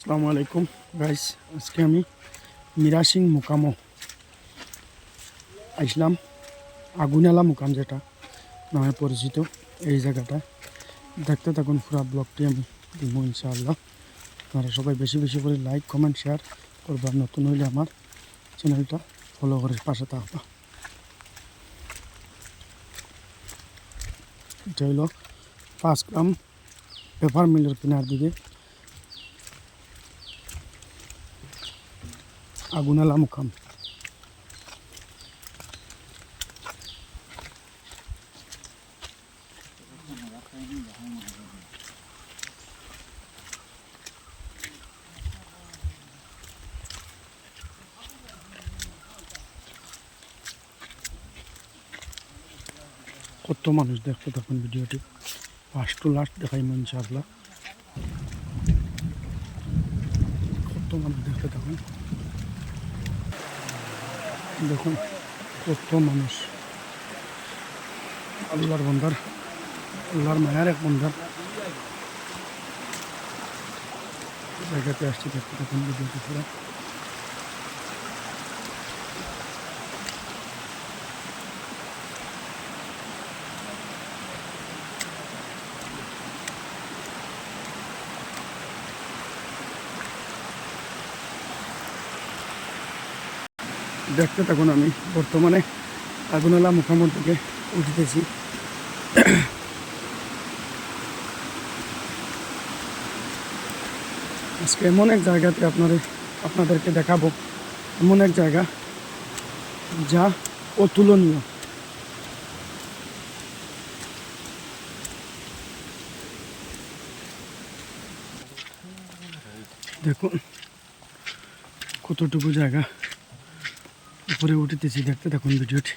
আসসালামু আলাইকুম গাইস আজকে আমি মিরাসিং মুকামো আসলাম আগুনালা মুকাম যেটা নামে পরিচিত এই জায়গাটা। দেখতে থাকুন পুরো ব্লগটি আমি দিব, ইনশাআল্লাহ। আপনারা সবাই বেশি বেশি করে লাইক কমেন্ট শেয়ার করবার নতুন হইলে আমার চ্যানেলটা ফলো করে পাশে থাকবা। এটা হইল পাঁচ গ্রাম পেপার মিলের কেনার দিকে আগুনালা মুকাম কত মানুষ দেখতে তখন ভিডিওটি। ফার্স্ট টু লাস্ট দেখাই ইনশাআল্লাহ। কত মানুষ দেখতে তখন দেখুন কত মানুষ আল্লাহর বন্দার আল্লাহর মায়ার এক বন্দার জায়গাতে আসছি দেখতে তখন দেখতে থাকুন আমি। বর্তমানে আগুনালা মুখামত থেকে উঠতেছি। আজকে এমন এক জায়গাতে আপনাদের আপনাদেরকে দেখাবো। এমন এক জায়গা যা অতুলনীয়। দেখুন, কতটুকু জায়গা। উপরে উঠতেছি দেখতে দেখুন ভিডিওটি।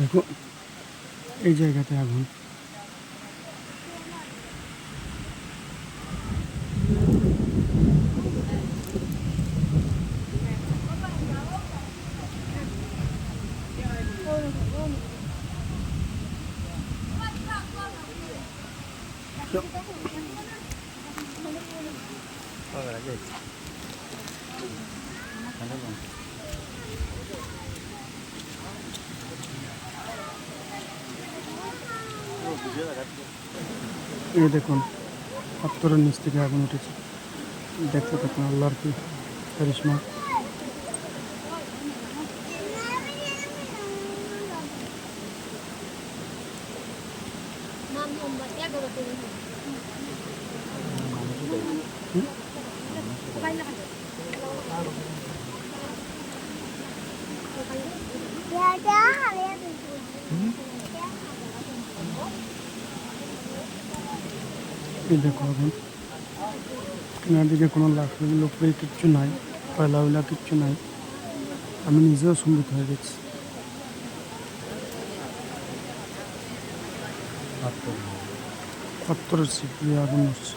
দেখো এই জায়গাতে আগুন। এই দেখুন, পাথরের নিচ থেকে আগুন উঠেছে। দেখতে থাকুন, আল্লাহর কি কারিশমা Mam nomor ya এই দেখো আগুন কেনার দিকে কোনো লাকড়ি লোকড়ি কিচ্ছু নাই পয়লা উয়লা কিচ্ছু নাই। আমি নিজেও সম্মুখ হয়ে গেছি। পাথরের সিপি আগুন উঠছে